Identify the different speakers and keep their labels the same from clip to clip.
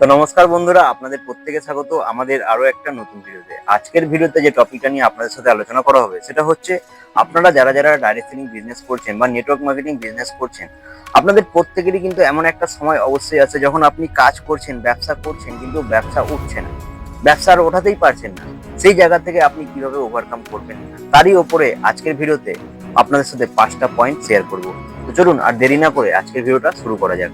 Speaker 1: তো নমস্কার বন্ধুরা, আপনাদের প্রত্যেকে স্বাগত আমাদের আরও একটা নতুন ভিডিওতে। আজকের ভিডিওতে যে টপিকটা নিয়ে আপনাদের সাথে আলোচনা করা হবে, সেটা হচ্ছে আপনারা যারা যারা ডাইরেক্ট সেলিং বিজনেস করছেন বা নেটওয়ার্ক মার্কেটিং বিজনেস করছেন, আপনাদের প্রত্যেকেরই কিন্তু এমন একটা সময় অবশ্যই আছে যখন আপনি কাজ করছেন, ব্যবসা করছেন, কিন্তু ব্যবসা উঠছে না। ব্যবসা আর ওঠাতেই পারছেন না। সেই জায়গা থেকে আপনি কীভাবে ওভারকাম করবেন? তারই ওপরে আজকের ভিডিওতে আপনাদের সাথে পাঁচটা পয়েন্ট শেয়ার করব। তো চলুন আর দেরি না করে আজকের ভিডিওটা শুরু করা যাক।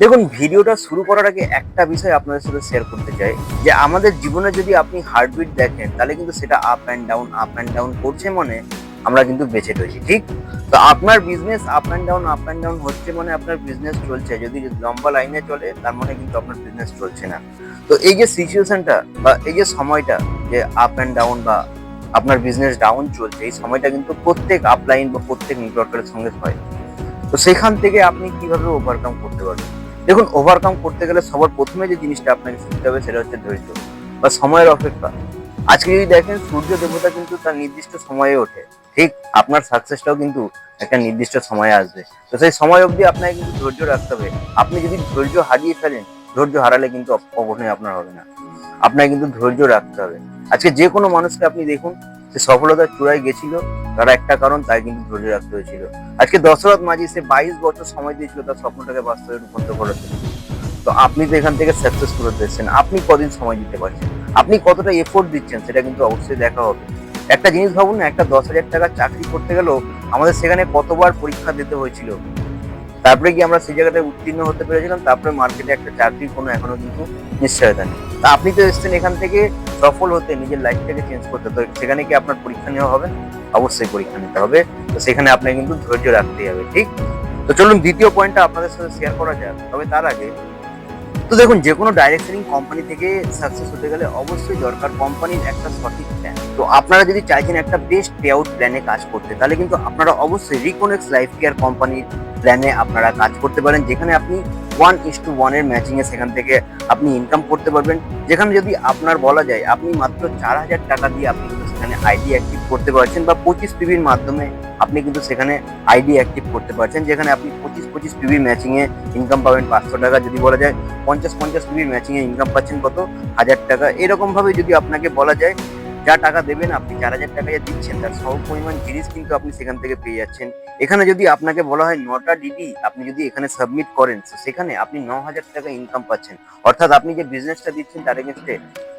Speaker 1: দেখুন, ভিডিওটা শুরু করার আগে একটা বিষয় আপনাদের সাথে শেয়ার করতে চাই, যে আমাদের জীবনে যদি আপনি হার্টবিট দেখেন, তাহলে কিন্তু সেটা up and down up and down করছে মানে আমরা কিন্তু বেঁচে রয়েছি, ঠিক? তো আপনার business up and down up and down হচ্ছে মানে আপনার বিজনেস চলছে, যদি লম্বা লাইনে চলে, তার মানে কিন্তু আপনার বিজনেস চলছে না। তো এই যে সিচুয়েশনটা বা এই যে সময়টা, যে আপ অ্যান্ড ডাউন বা আপনার বিজনেস ডাউন চলছে, এই সময়টা কিন্তু প্রত্যেক আপলাইন বা প্রত্যেক নেটওয়ার্কের সঙ্গে হয়। তো সেখান থেকে আপনি কীভাবে ওভারকাম করতে পারবেন? দেখুন ওভারকাম করতে গেলে সবার প্রথমে যে জিনিসটা আপনাকে শিখতে হবে সেটা হচ্ছে ধৈর্য বা সময়ের অপেক্ষা। আজকে যদি দেখেন, সূর্য দেবতা কিন্তু তার নির্দিষ্ট সময়ে ওঠে। ঠিক আপনার সাকসেসটাও কিন্তু একটা নির্দিষ্ট সময়ে আসবে। তো সেই সময় অবধি আপনাকে কিন্তু ধৈর্য রাখতে হবে। আপনি যদি ধৈর্য হারিয়ে ফেলেন, ধৈর্য হারালে কিন্তু কখনোই আপনার হবে না। আপনাকে কিন্তু ধৈর্য রাখতে হবে। আজকে যে কোনো মানুষকে আপনি দেখুন সে সফলতার চূড়ায় গেছিল, তার একটা কারণ তাই কিন্তু ধৈর্য রাখতে হয়েছিল। আজকে দশরথ মাঝি সে বাইশ বছর সময় দিয়েছিল তার স্বপ্নটাকে বাস্তবে রূপান্তর করার জন্য। তো আপনি তো এখান থেকে সাকসেসফুল হতে এসেছেন। আপনি কদিন সময় দিতে পারছেন? আপনি কতটা এফোর্ট দিচ্ছেন সেটা কিন্তু অবশ্যই দেখা হবে। একটা জিনিস ভাবুন না, একটা দশ হাজার টাকার চাকরি করতে গেলেও আমাদের সেখানে কতবার পরীক্ষা দিতে হয়েছিল? তারপরে কি আমরা সেই জায়গাটায় উত্তীর্ণ হতে পেরেছিলাম, তারপরে মার্কেটে একটা চাকরির কোনো এখনও কিন্তু নিশ্চয়তা নেই। তা আপনি তো এসেছেন এখান থেকে সফল হতে, নিজের লাইফটাকে চেঞ্জ করতে। তো সেখানে কি আপনার পরীক্ষা নেওয়া হবে? অবশ্যই পরীক্ষা নিতে হবে। তো সেখানে আপনাকে কিন্তু ধৈর্য রাখতেই হবে, ঠিক? তো চলুন দ্বিতীয় পয়েন্টটা আপনাদের সাথে শেয়ার করা যাক। তবে তার আগে, তো দেখুন, যে কোনো ডাইরেক্ট কোম্পানি থেকে সাকসেস হতে গেলে অবশ্যই দরকার কোম্পানির একটা সঠিক প্ল্যান তো আপনারা যদি চাইছেন একটা বেস্ট পে আউট প্ল্যানে কাজ করতে, তাহলে কিন্তু আপনারা অবশ্যই রিকোনেক্স লাইফ কেয়ার কোম্পানির প্ল্যানে আপনারা কাজ করতে পারেন, যেখানে আপনি ওয়ান ইস টু ওয়ানের ম্যাচিংয়ে সেখান থেকে আপনি ইনকাম করতে পারবেন। যেখানে যদি আপনার বলা যায়, আপনি মাত্র চার হাজার টাকা দিয়ে আপনি কিন্তু সেখানে আইডি অ্যাক্টিভ করতে পারছেন বা পঁচিশ পিবির মাধ্যমে আপনি কিন্তু সেখানে আইডি অ্যাক্টিভ করতে পারছেন। যেখানে আপনি পঁচিশ পঁচিশ পিবির ম্যাচিংয়ে ইনকাম পাবেন পাঁচশো টাকা যদি বলা যায়, পঞ্চাশ পঞ্চাশ পিবির ম্যাচিংয়ে ইনকাম পাচ্ছেন কত? হাজার টাকা। এরকমভাবে যদি আপনাকে বলা যায়, যা টাকা দেবেন আপনি চার হাজার টাকা যা দিচ্ছেন, তার সম পরিমাণ জিনিস কিন্তু আপনি সেখান থেকে পেয়ে যাচ্ছেন। এখানে যদি আপনাকে বলা হয় নটা ডিডি আপনি যদি এখানে সাবমিট করেন সেখানে আপনি ন হাজার টাকা ইনকাম পাচ্ছেন। অর্থাৎ আপনি যে বিজনেসটা দিচ্ছেন, তার এগেনস্টে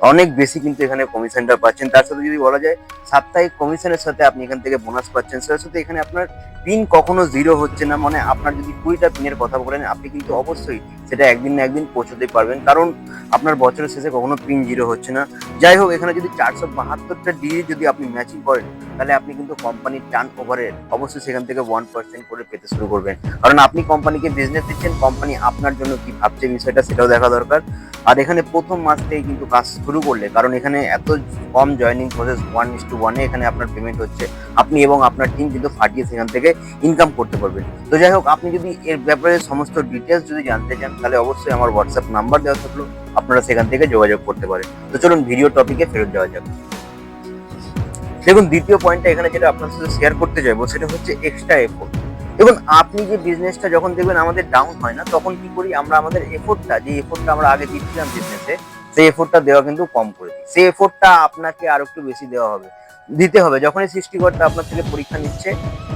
Speaker 1: অনেক বেশি কিন্তু এখানে কমিশনটা পাচ্ছেন। তার সাথে যদি বলা যায়, সাপ্তাহিক কমিশনের সাথে আপনি এখান থেকে বোনাস পাচ্ছেন। সেটার সাথে এখানে আপনার পিন কখনো জিরো হচ্ছে না। মানে আপনার যদি কুড়িটা পিনের কথা বলেন, আপনি কিন্তু অবশ্যই সেটা একদিন না একদিন পৌঁছতে পারবেন। কারণ আপনার বছরের শেষে কখনো পিন জিরো হচ্ছে না। যাই হোক, এখানে যদি চারশো বাহাত্তরটা ডিগ্রি যদি আপনি ম্যাচিং করেন তাহলে আপনি কিন্তু কোম্পানির টার্ন ওভারের অবশ্যই সেখান থেকে ওয়ান পার্সেন্ট করে পেতে শুরু করবেন। কারণ আপনি কোম্পানিকে বিজনেস দিচ্ছেন কোম্পানি আপনার জন্য কি ভাবছে বিষয়টা সেটাও দেখা দরকার। আর এখানে প্রথম মাস থেকে কিন্তু কাজ শুরু করলে, কারণ এখানে এত কম joining process one is two ওয়ানে এখানে আপনার পেমেন্ট হচ্ছে। আপনি এবং আপনার টিম কিন্তু ফাটিয়ে সেখান থেকে ইনকাম করতে পারবেন। তো যাই হোক, আপনি যদি এর ব্যাপারে সমস্ত ডিটেলস যদি জানতে চান, তাহলে অবশ্যই আমার হোয়াটসঅ্যাপ নাম্বার দেওয়া থাকল, আপনারা সেখান থেকে যোগাযোগ করতে পারেন। তো চলুন ভিডিও টপিকে ফেরত যাওয়া যাক। দেখুন, দ্বিতীয় পয়েন্টটা এখানে যেটা আপনার সাথে শেয়ার করতে চাইব সেটা হচ্ছে এক্সট্রা এফোর্ট দেখুন আপনি যে বিজনেসটা যখন দেখবেন আমাদের ডাউন হয় না, তখন কি করি আমরা আমাদের এফোর্টটা যে এফোর্টটা আমরা আগে দিচ্ছিলাম বিজনেসে সেই এফোর্টটা দেওয়া কিন্তু কম করে দিই। সেই এফোর্টটা আপনাকে আরও একটু বেশি দেওয়া হবে। দিতে হবে। যখনই সৃষ্টিকর্তা আপনার থেকে পরীক্ষা নিচ্ছে,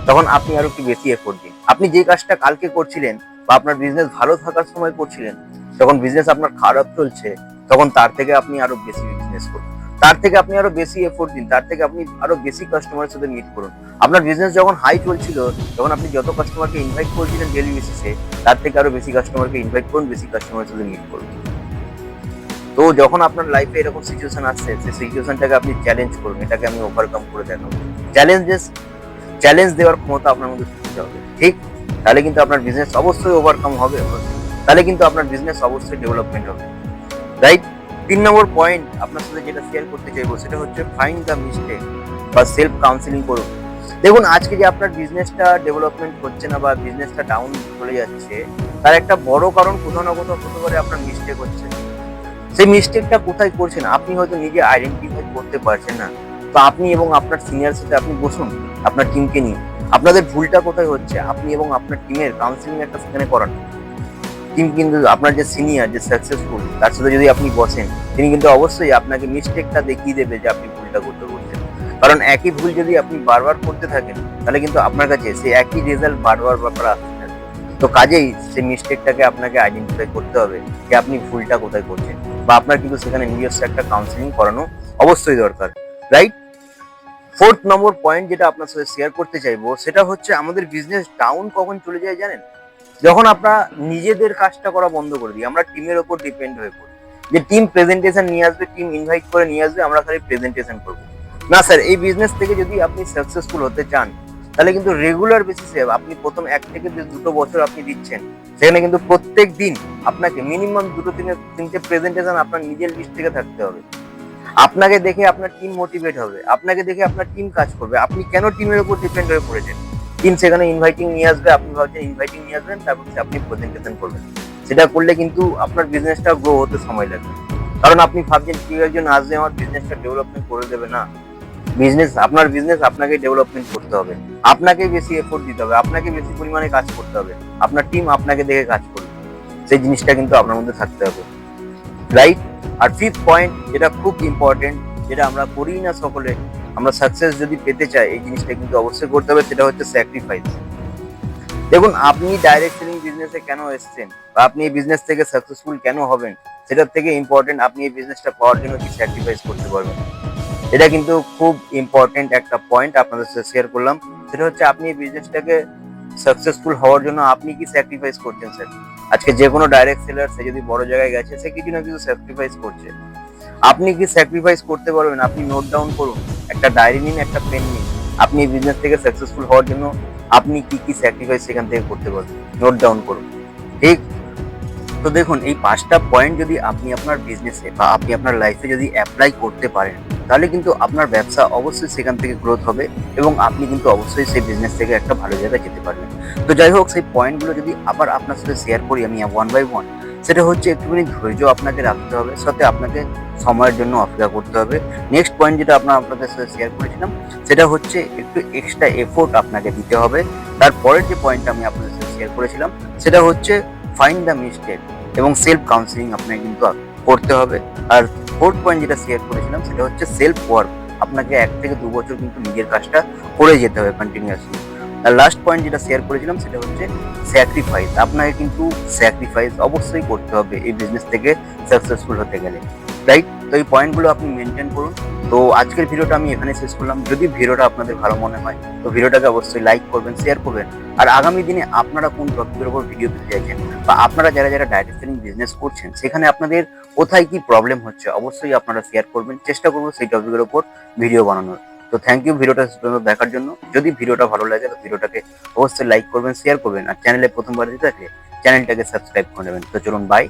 Speaker 1: তখন আপনি আরও একটু বেশি এফোর্ট দিন। আপনি যে কাজটা কালকে করছিলেন বা আপনার বিজনেস ভালো থাকার সময় করছিলেন, যখন বিজনেস আপনার খারাপ চলছে, তখন তার থেকে আপনি আরও বেশি বিজনেস করুন। তার থেকে আপনি আরও বেশি এফোর্ট দিন, তার থেকে আপনি আরও বেশি কাস্টমারের সাথে মিট করুন। আপনার বিজনেস যখন হাই চলছিল, তখন আপনি যত কাস্টমারকে ইনভাইট করছিলেন ডেলি বেসিসে তার থেকে আরও বেশি কাস্টমারকে ইনভাইট করুন, বেশি কাস্টমারের সাথে মিট করুন। তো যখন আপনার লাইফে এরকম সিচুয়েশন আসছে সেই সিচুয়েশনটাকে আপনি চ্যালেঞ্জ করুন, এটাকে আমি ওভারকাম করে দেখাবো। চ্যালেঞ্জেস চ্যালেঞ্জ দেওয়ার ক্ষমতা আপনার মধ্যে থাকতে হবে। ঠিক? তাহলে কিন্তু আপনার বিজনেস অবশ্যই ওভারকাম হবে। তাহলে কিন্তু আপনার বিজনেস অবশ্যই ডেভেলপমেন্ট হবে। রাইট তিন নম্বর পয়েন্ট আপনার সাথে যেটা শেয়ার করতে চাইব, সেটা হচ্ছে ফাইন্ড দ্য মিস্টেক বা সেলফ কাউন্সিলিং করুন। দেখুন, আজকে যে আপনার বিজনেসটা ডেভেলপমেন্ট হচ্ছে না বা বিজনেসটা ডাউন চলে যাচ্ছে, তার একটা বড় কারণ কোথাও না কোথাও হতে পারে আপনার মিস্টেক হচ্ছে। সেই মিস্টেকটা কোথায় করছেন? আপনি হয়তো নিজে আইডেন্টিফাই করতে পারছেন না। তো আপনি এবং আপনার সিনিয়র সাথে আপনি বসুন, আপনার টিমকে নিয়ে। আপনাদের ভুলটা কোথায় হচ্ছে? আপনি এবং আপনার টিমের কাউন্সিলিং একটা সেখানে করান। টিম কিন্তু আপনার যে সিনিয়র যে সাকসেসফুল তার সাথে যদি আপনি বসেন, তিনি কিন্তু অবশ্যই আপনাকে মিস্টেকটা দেখিয়ে দেবে যে আপনি ভুলটা করতে করছেন। কারণ একই ভুল যদি আপনি বারবার করতে থাকেন, তাহলে কিন্তু আপনার কাছে সেই একই রেজাল্ট বারবার বারবার আসতে তো কাজেই সেই মিস্টেকটাকে আপনাকে আইডেন্টিফাই করতে হবে যে আপনি ভুলটা কোথায় করছেন বা আপনার কিন্তু সেখানে নিজস্ব একটা কাউন্সিলিং করানো অবশ্যই দরকার রাইট ফোর্থ নম্বর পয়েন্ট যেটা আপনার সাথে শেয়ার করতে চাইব, সেটা হচ্ছে আমাদের বিজনেস ডাউন কখন চলে যায় জানেন? যখন আমরা নিজেদের কাজটা করা বন্ধ করে দিই, আমরা টিমের ওপর ডিপেন্ড হয়ে পড়ি। যে টিম প্রেজেন্টেশন নিয়ে আসবে টিম ইনভাইট করে নিয়ে আসবে, আমরা খালি প্রেজেন্টেশন করব। না স্যার এই বিজনেস থেকে যদি আপনি সাকসেসফুল হতে চান, তাহলে কিন্তু রেগুলার বেসিসে আপনি প্রথম এক থেকে দুটো বছর আপনি দিচ্ছেন। সেখানে কিন্তু প্রত্যেক দিন আপনাকে মিনিমাম দুটো তিনে তিনটে প্রেজেন্টেশন আপনার নিজের লিস্ট থেকে থাকতে হবে। আপনাকে দেখে আপনার টিম মোটিভেট হবে, আপনাকে দেখে আপনার টিম কাজ করবে। আপনি কেন টিমের উপর ডিপেন্ড হয়ে পড়েছেন? টিম সেখানে ইনভাইটিং নিয়ে আসবে, আপনি ভাবছেন ইনভাইটিং নিয়ে আসবেন, তারপর আপনি প্রেজেন্টেশন করবেন। সেটা করলে কিন্তু আপনার বিজনেসটা গ্রো হতে সময় লাগবে। কারণ আপনি ভাবছেন কেউ একজন আসবে আমার বিজনেসটা ডেভেলপমেন্ট করে দেবে না। বিজনেস আপনার বিজনেস আপনাকে ডেভেলপমেন্ট করতে হবে। আপনাকে বেশি এফোর্ট দিতে হবে, আপনাকে বেশি পরিমাণে কাজ করতে হবে। আপনার টিম আপনাকে দেখে কাজ করবে। সেই জিনিসটা কিন্তু আপনার মধ্যে থাকতে হবে। রাইট আর ফিফথ পয়েন্ট যেটা খুব ইম্পর্টেন্ট যেটা আমরা করি না সকলে আমরা সাকসেস যদি পেতে চাই, এই জিনিসটা কিন্তু অবশ্যই করতে হবে, সেটা হচ্ছে স্যাক্রিফাইস দেখুন, আপনি ডাইরেক্ট সেলিং বিজনেসে কেন এসেছেন? বা আপনি এই বিজনেস থেকে সাকসেসফুল কেন হবেন? সেটার থেকে ইম্পর্টেন্ট আপনি এই বিজনেসটা পাওয়ার জন্য কি স্যাক্রিফাইস করতে পারবেন? এটা কিন্তু খুব ইম্পর্টেন্ট একটা পয়েন্ট আপনাদের সাথে শেয়ার করলাম। সেটা হচ্ছে আপনি এই বিজনেসটাকে সাকসেসফুল হওয়ার জন্য আপনি কি স্যাক্রিফাইস করছেন স্যার আজকে যে কোনো ডাইরেক্ট সেলার সে যদি বড় জায়গায় গেছে, সে কিছু না কিছু স্যাক্রিফাইস করছে। আপনি কি স্যাক্রিফাইস করতে পারবেন? আপনি নোট ডাউন করুন, একটা ডায়েরি নিন, একটা পেন নিন। আপনি বিজনেস থেকে সাকসেসফুল হওয়ার জন্য আপনি কি কি স্যাক্রিফাইস সেখান থেকে করতে পারবেন? নোট ডাউন করুন। ঠিক? তো দেখুন, এই পাঁচটা পয়েন্ট যদি আপনি আপনার বিজনেসে বা আপনি আপনার লাইফে যদি অ্যাপ্লাই করতে পারেন, তাহলে কিন্তু আপনার ব্যবসা অবশ্যই সেখান থেকে গ্রোথ হবে এবং আপনি কিন্তু অবশ্যই সেই বিজনেস থেকে একটা ভালো জায়গায় যেতে পারবেন। তো যাই হোক, সেই পয়েন্টগুলো যদি আবার আপনার সাথে শেয়ার করি আমি ওয়ান বাই ওয়ান সেটা হচ্ছে একটুখানি ধৈর্য আপনাকে রাখতে হবে, সাথে আপনাকে সময়ের জন্য অপেক্ষা করতে হবে। নেক্সট পয়েন্ট যেটা আপনার আপনাদের সাথে শেয়ার করেছিলাম, সেটা হচ্ছে একটু এক্সট্রা এফোর্ট আপনাকে দিতে হবে। তারপরের যে পয়েন্টটা আমি আপনাদের সাথে শেয়ার করেছিলাম, সেটা হচ্ছে ফাইন্ড দ্য মিস্টেক এবং সেলফ কাউন্সিলিং আপনাকে কিন্তু করতে হবে। আর ফোর্থ পয়েন্ট যেটা শেয়ার করেছিলাম, সেটা হচ্ছে সেলফ ওয়ার্ক আপনাকে এক থেকে দু বছর কিন্তু নিজের কাজটা করে যেতে হবে কন্টিনিউয়াসলি আর লাস্ট পয়েন্ট যেটা শেয়ার করেছিলাম সেটা হচ্ছে স্যাক্রিফাইস আপনাকে কিন্তু স্যাক্রিফাইস অবশ্যই করতে হবে এই বিজনেস থেকে সাকসেসফুল হতে গেলে রাইট তো এই পয়েন্টগুলো আপনি মেনটেন করুন। তো আজকের ভিডিওটা আমি এখানে শেষ করলাম। যদি ভিডিওটা আপনাদের ভালো মনে হয়, তো ভিডিওটাকে অবশ্যই লাইক করবেন শেয়ার করবেন। আর আগামী দিনে আপনারা কোন টপিকের উপর ভিডিও পেতে চাইছেন বা আপনারা যারা যারা ডাইরেক্ট সেলিং বিজনেস করছেন, সেখানে আপনাদের কোথায় কি প্রবলেম হচ্ছে, অবশ্যই আপনারা শেয়ার করবেন। চেষ্টা করব সেই টপিকের উপর ভিডিও বানানোর। তো থ্যাংক ইউ ভিডিওটা দেখার জন্য। যদি ভিডিওটা ভালো লাগে, তো ভিডিওটাকে অবশ্যই লাইক করবেন শেয়ার করবেন। আর চ্যানেলে প্রথমবার দিতে থাকলে চ্যানেলটাকে সাবস্ক্রাইব করে নেবেন। তো চলুন বাই